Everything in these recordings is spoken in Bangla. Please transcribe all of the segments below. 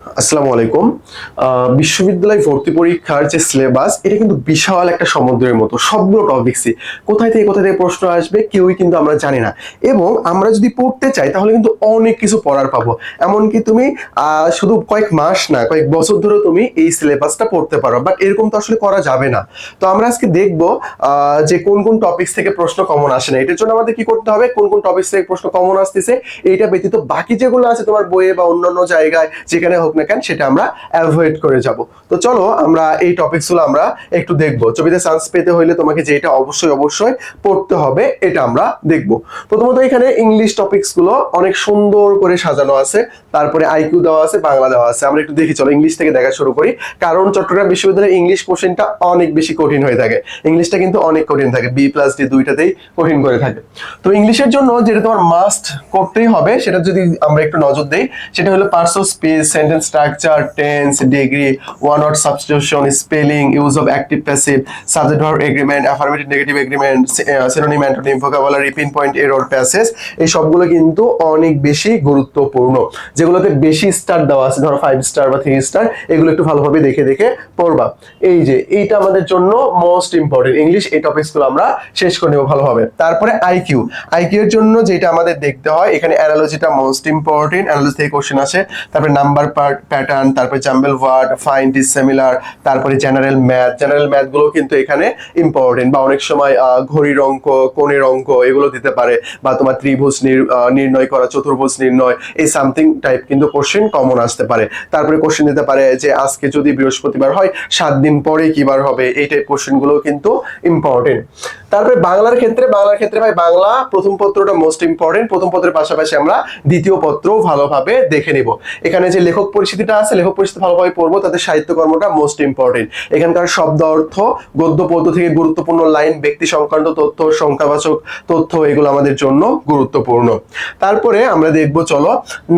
আসসালামু আলাইকুম। বিশ্ববিদ্যালয় ভর্তি পরীক্ষার যে সিলেবাস এটা কিন্তু বিশাল একটা সমুদ্রের মতো, সবগুলো টপিকসই কোথায় থেকে কোথায় থেকে প্রশ্ন আসবে, কেউই কিন্তু আমরা জানি না। এবং আমরা যদি পড়তে চাই, তাহলে কিন্তু অনেক কিছু পড়ার পাবো। এমনকি তুমি শুধু কয়েক মাস না, কয়েক বছর ধরে তুমি এই সিলেবাসটা পড়তে পারো। বাট এরকম তো আসলে করা যাবে না। তো আমরা আজকে দেখব যে কোন কোন টপিকস থেকে প্রশ্ন কমন আসে না। এটার জন্য আমাদের কি করতে হবে? কোন কোন টপিকস থেকে প্রশ্ন কমন আসতেছে? এইটা ব্যতীত বাকি যেগুলো আছে তোমার বইয়ে বা অন্যান্য জায়গায়, যেখানে হোক না কেন, সেটা আমরা অ্যাভয়েড করে যাব। তো চলো, আমরা এই টপিকসগুলো আমরা একটু দেখব। ছবিতে চান্স পেতে হইলে তোমাকে যেটা অবশ্যই অবশ্যই পড়তে হবে, এটা আমরা দেখব। প্রথমত এখানে ইংলিশ টপিকসগুলো অনেক সুন্দর করে সাজানো আছে। তারপরে আইকিউ দেওয়া আছে, বাংলা দেওয়া আছে। আমরা একটু দেখি, চলো ইংলিশ থেকে দেখা শুরু করি। কারণ চট্টগ্রাম বিশ্ববিদ্যালয়ে ইংলিশ কোশ্চেনটা অনেক বেশি কঠিন হয়ে থাকে। ইংলিশটা কিন্তু অনেক কঠিন থাকে। বি প্লাস ডি দুইটাতেই কঠিন করে থাকে। তো ইংলিশের জন্য যেটা তোমার মাস্ট করতেই হবে, সেটা যদি আমরা একটু নজর দেই, সেটা হলো parts of speech sentence structure tense degree one word substitution spelling use of active passive subject verb agreement affirmative negative agreement synonym antonym vocabulary pin point error passage এই সবগুলো কিন্তু অনেক বেশি গুরুত্বপূর্ণ। যেগুলোতে বেশি স্টার দেওয়া আছে, ধরো ফাইভ স্টার বা থ্রি স্টার এগুলো একটু ভালোভাবে দেখে দেখে পড়বা। এই যে, এইটা আমাদের জন্য মোস্ট ইম্পর্টেন্ট ইংলিশ এই টপিকসগুলো আমরা শেষ করে নেব ভালোভাবে। তারপরে আইকিউ আইকিউ এর জন্য যেটা আমাদের দেখতে হয়, এখানে অ্যানালজিটা মোস্ট ইম্পর্টেন্ট অ্যানালজি থেকে কোশ্চেন আসে। তারপরে নাম্বার পার্ট প্যাটার্ন তারপরে জাম্বেল ওয়ার্ড ফাইন ডিসিমিলার তারপরে জেনারেল ম্যাথ জেনারেল ম্যাথগুলো কিন্তু এখানে ইম্পর্টেন্ট বা অনেক সময় ঘড়ির অঙ্ক, কোণের অঙ্ক এগুলো দিতে পারে বা তোমার ত্রিভুজ নির্ণয় করা, চতুর্ভুজ নির্ণয়, এই সামথিং টাইপ কিন্তু কোশ্চেন কমন আসতে পারে। তারপরে কোশ্চেন দিতে পারে যে আজকে যদি বৃহস্পতিবার হয়, সাত দিন পরে কি বার হবে? এই টাইপ কোশ্চেনগুলো কিন্তু ইম্পর্টেন্ট তারপরে বাংলার ক্ষেত্রে বাংলার ক্ষেত্রে ভাই, বাংলা প্রথম পত্রটা মোস্ট ইম্পর্টেন্ট প্রথম পত্রের পাশাপাশি আমরা দ্বিতীয় পত্র ভালোভাবে দেখে নিব। এখানে যে লেখক পরিস্থিতিটা আছে লেখক পরিস্থিতি ভালোভাবে পড়ব, তাদের সাহিত্যকর্মটা মোস্ট ইম্পর্টেন্ট এখানকার শব্দ অর্থ, গদ্য পদ্য থেকে গুরুত্বপূর্ণ লাইন ব্যক্তি সংক্রান্ত তথ্য, সংখ্যাবাচক তথ্য, এগুলো আমাদের জন্য গুরুত্বপূর্ণ। তারপরে আমরা দেখব, চলো,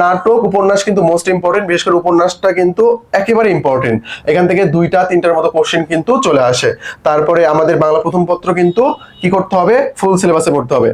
নাটক, উপন্যাস কিন্তু মোস্ট ইম্পর্টেন্ট বিশেষ করে উপন্যাসটা কিন্তু একেবারে ইম্পর্টেন্ট এখান থেকে দুইটা, তিনটার মতো কোশ্চেন কিন্তু চলে আসে। তারপরে আমাদের বাংলা প্রথম পত্র কিন্তু কি করতে হবে? ফুল সিলেবাসে পড়তে হবে।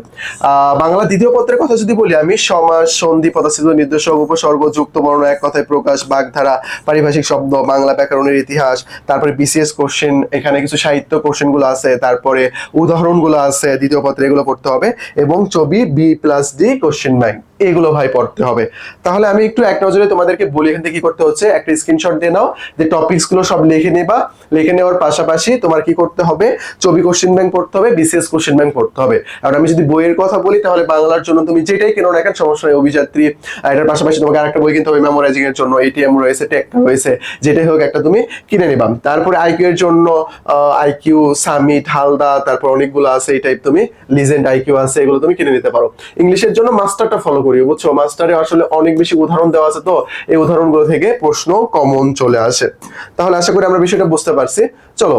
বাংলা দ্বিতীয় পত্রের কথা যদি বলি, আমি সমাজ, সন্ধি, পদার্থ, নির্দেশক, উপসর্গ, যুক্ত বর্ণ এক কথায় প্রকাশ বাগধারা, পারিভাষিক শব্দ, বাংলা ব্যাকরণের ইতিহাস, তারপরে বিসিএস কোশ্চেন এখানে কিছু সাহিত্য কোশ্চেনগুলো আছে, তারপরে উদাহরণগুলো আছে, দ্বিতীয় পত্রে এগুলো পড়তে হবে এবং ছবি B plus D question bank এগুলো ভাই পড়তে হবে। তাহলে আমি একটু এক নজরে তোমাদেরকে বলি এখান থেকে কি করতে হচ্ছে। একটা স্ক্রিনশট দিয়ে নাও যে টপিকসগুলো সব লিখে নেবা। লিখে নেওয়ার পাশাপাশি তোমার কি করতে হবে? ছবি কোশ্চেন ব্যাংক পড়তে হবে বিসিএস কোশ্চেন ব্যাংক পড়তে হবে। আর আমি যদি বইয়ের কথা বলি, তাহলে বাংলার জন্য তুমি যেটাই কেনো না কেন, সমস্যা নেই, অভিযাত্রী। এটার পাশাপাশি তোমাকে আরেকটা বই কিনতে হবে মেমোরাইজিং এর জন্য। এটিএম রয়েছে টেক্টা রয়েছে, যেটাই হোক একটা তুমি কিনে নিবা। তারপরে আইকিউ এর জন্য আইকিউ সামিট হালদা তারপর অনেকগুলো আছে, এই টাইপ তুমি লিজেন্ড আইকিউ আছে, এগুলো তুমি কিনে নিতে পারো। ইংলিশের জন্য মাস্টারটা ফলো করিও বুঝছ? মাস্টারে আসলে অনেক বেশি উদাহরণ দেওয়া আছে তো, এই উদাহরণগুলো থেকে প্রশ্ন কমন চলে আসে। তাহলে আশা করি আমরা বিষয়টা বুঝতে পারছি। চলো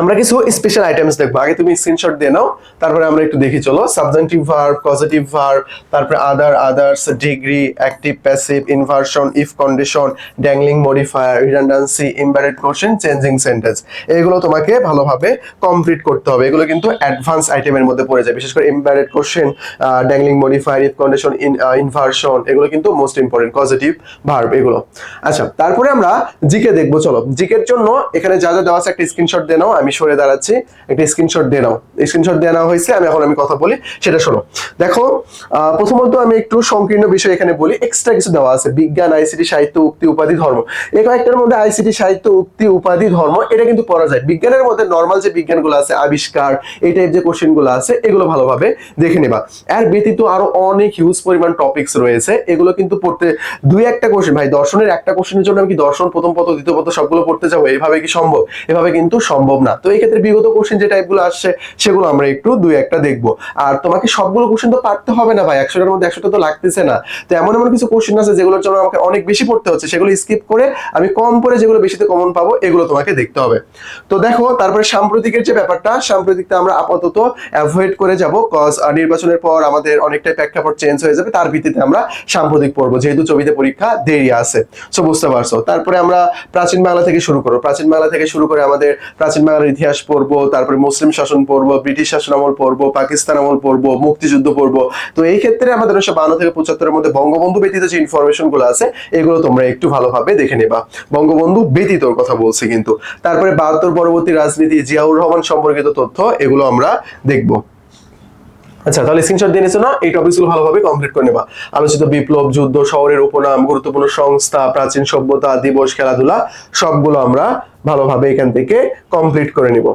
আমরা কিছু স্পেশাল আইটেমস দেখব। আগে তুমি স্ক্রিনশট দিয়ে নাও, তারপরে আমরা একটু দেখি, চলো। সাবজেক্টিভ ভার্ব পজিটিভ ভার্ব তারপরে other others degree active passive inversion if condition dangling modifier redundancy embedded question changing sentence এগুলো তোমাকে ভালোভাবে কমপ্লিট করতে হবে। এগুলো কিন্তু অ্যাডভান্স আইটেমের মধ্যে পড়ে যায়। বিশেষ করে embedded question dangling modifier if condition inversion এগুলো কিন্তু মোস্ট ইম্পর্টেন্ট পজিটিভ ভার্ব এগুলো। আচ্ছা তারপরে আমরা জিকে দেখব, চলো। জিকের জন্য এখানে যা যা দেওয়া আছে একটা স্ক্রিনশট দিয়ে নাও। আমি সরে দাঁড়াচ্ছি, একটা স্ক্রিনশট দিয়ে নাও। স্ক্রিনশট দিয়ে নেওয়া হয়েছে, আমি এখন আমি কথা বলি, সেটা শোনো। দেখো প্রথমত আমি একটু সংকীর্ণ বিষয় এখানে বলি এক্সট্রা কিছু দেওয়া আছে, বিজ্ঞান আইসিটি সাহিত্য, উক্তি, উপাধি, ধর্ম। এই কয়েকটার মধ্যে আইসিটি সাহিত্য, উক্তি, উপাধি, ধর্ম, এটা কিন্তু পড়া যায়। বিজ্ঞানের মধ্যে নর্মাল যে বিজ্ঞানগুলো আছে, আবিষ্কার, এই টাইপ যে কোশ্চেনগুলো আছে, এগুলো ভালোভাবে দেখে নেবা। এর ব্যতীত আরও অনেক হিউজ পরিমাণ টপিকস রয়েছে, এগুলো কিন্তু পড়তে দুই একটা কোশ্চেন ভাই, দর্শনের একটা কোশ্চেনের জন্য আমি কি দর্শন, প্রথম পত্র দ্বিতীয় পত্র সবগুলো পড়তে যাব? এভাবে কি সম্ভব? এভাবে কিন্তু সম্ভব না। তো এই ক্ষেত্রে বিগত কোশ্চেন যে টাইপগুলো আসছে, সেগুলো আমরা একটু দুই একটা দেখব। আর তোমাকে সবগুলো কোশ্চেন তো পারতে হবে না ভাই, একশোটার মধ্যে একশোটা তো লাগতেছে না। তো এমন এমন কিছু কোশ্চেন আছে যেগুলোর জন্য আমাকে অনেক বেশি পড়তে হচ্ছে, সেগুলো স্কিপ করে আমি কম করে যেগুলো বেশিতে কমন পাবো, এগুলো তোমাকে দেখতে হবে। তো দেখো, তারপরে সাম্প্রতিকের যে ব্যাপারটা, সাম্প্রতিকটা আমরা আপাতত অ্যাভয়েড করে যাব কজ নির্বাচনের পর আমাদের অনেকটাই প্রেক্ষাপট চেঞ্জ হয়ে যাবে, তার ভিত্তিতে আমরা সাম্প্রতিক পড়ব, যেহেতু ছবিতে পরীক্ষা দেরি আছে। সো বুঝতে পারছ। তারপরে আমরা প্রাচীন বাংলা থেকে শুরু করব। প্রাচীন বাংলা থেকে শুরু করে আমাদের প্রাচীন বাংলা পাকিস্তানের ইতিহাস পড়ব, তারপরে মুসলিম শাসন পড়ব, ব্রিটিশ শাসন আমল পড়ব, পাকিস্তান আমল পড়ব, মুক্তিযুদ্ধ পড়ব। তো এই ক্ষেত্রে আমাদের উনিশশো বান্ন থেকে পঁচাত্তরের মধ্যে বঙ্গবন্ধু ব্যতীত যে ইনফরমেশনগুলো আছে, এগুলো তোমরা একটু ভালোভাবে দেখে নেবা। বঙ্গবন্ধু ব্যতীত কথা বলছি কিন্তু। তারপরে বাহাত্তর পরবর্তী রাজনীতি, জিয়াউর রহমান সম্পর্কিত তথ্য, এগুলো আমরা দেখব। আচ্ছা তাহলে স্ক্রিনশট দিয়ে নিছো না? এই টপিকগুলো ভালোভাবে কমপ্লিট করে নেবা। আলোচিত বিপ্লব, যুদ্ধ, শহরের উপনাম, গুরুত্বপূর্ণ সংস্থা, প্রাচীন সভ্যতা, দিবস, খেলাধুলা, সবগুলো আমরা ভালোভাবে এখান থেকে কমপ্লিট করে নিব।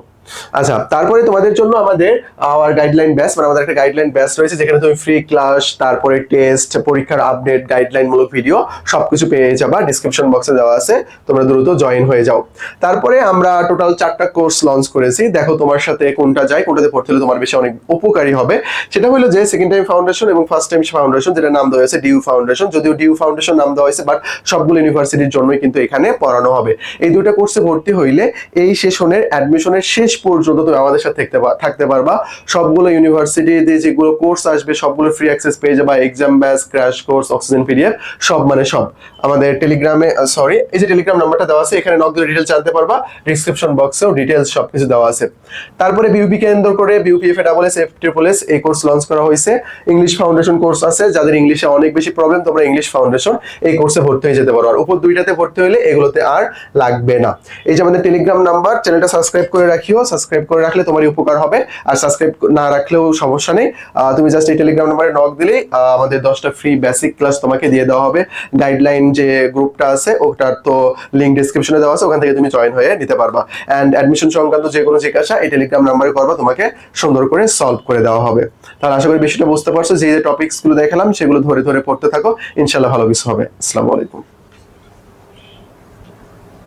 আচ্ছা তারপরে তোমাদের জন্য আমাদের আওয়ার গাইডলাইন ব্যাচ মানে আমাদের একটা গাইডলাইন ব্যাচ রয়েছে, যেখানে তুমি ফ্রি ক্লাস তারপরে টেস্ট পরীক্ষার আপডেট গাইডলাইন মূলক ভিডিও সবকিছু পেয়ে যাবা। ডিসক্রিপশন বক্সে দেওয়া আছে, তোমরা দ্রুত জয়েন হয়ে যাও। তারপরে আমরা টোটাল চারটা কোর্স লঞ্চ করেছি। দেখো তোমার সাথে কোনটা যায়, কোনটাতে পড়তে হলে তোমার বেশি অনেক উপকারী হবে। সেটা হলো যে সেকেন্ড টাইম ফাউন্ডেশন এবং ফার্স্ট টাইম ফাউন্ডেশন যেটা নাম দেওয়া হয়েছে ডিউ ফাউন্ডেশন যদিও ডিউ ফাউন্ডেশন নাম দেওয়া হয়েছে বাট সবগুলো ইউনিভার্সিটির জন্যই কিন্তু এখানে পড়ানো হবে। এই দুইটা কোর্সে ভর্তি হইলে এই সেশনের অ্যাডমিশনের শেষ পর্যন্ত তুমি আমাদের সাথে থাকতে পা- থাকতে পারবা। সবগুলো ইউনিভার্সিটিতে যেগুলো কোর্স আসবে, সবগুলো ফ্রি অ্যাক্সেস পেয়ে যাবা। Exam batch crash course oxygen PDF সব মানে সব। আমাদের টেলিগ্রামে সরি এই যে টেলিগ্রাম নাম্বারটা দেওয়া আছে, এখানে নক দিলে ডিটেল জানতে পারবা। ডিসক্রিপশন বক্সেও ডিটেলস সবকিছু দেওয়া আছে। তারপরে বিউপি কেন্দ্র করে বিউপিএফ double S F triple S এই কোর্স লঞ্চ করা হয়েছে। ইংলিশ ফাউন্ডেশন কোর্স আছে, যাদের ইংলিশে অনেক বেশি প্রবলেম তোমরা ইংলিশ ফাউন্ডেশন এই কোর্সে ভর্তি হয়ে যেতে পারো। আর উপর দুইটাতে ভর্তি হলে এগুলোতে আর লাগবে না। এই যে আমাদের টেলিগ্রাম নাম্বার চ্যানেলটা সাবস্ক্রাইব করে রাখিও। সাবস্ক্রাইব করে রাখলে তোমারই উপকার হবে। আর সাবস্ক্রাইব না রাখলেও সমস্যা নেই। তুমি জাস্ট এই টেলিগ্রাম নাম্বারে নক দিলেই আমাদের দশটা ফ্রি বেসিক ক্লাস তোমাকে দিয়ে দেওয়া হবে। গাইডলাইন যে গ্রুপটা আছে, ওটার তো লিঙ্ক ডিসক্রিপশনে দেওয়া আছে। ওখান থেকে তুমি জয়েন হয়ে নিতে পারবা। অ্যান্ড অ্যাডমিশন সংক্রান্ত যে কোনো জিজ্ঞাসা এই টেলিগ্রাম নাম্বারে করবা, তোমাকে সুন্দর করে সলভ করে দেওয়া হবে। তাহলে আশা করি বিষয়টা বুঝতে পারছ। যে যে টপিকসগুলো দেখালাম, সেগুলো ধরে ধরে পড়তে থাকো। ইনশাল্লাহ ভালো কিছু হবে। আসসালামু আলাইকুম।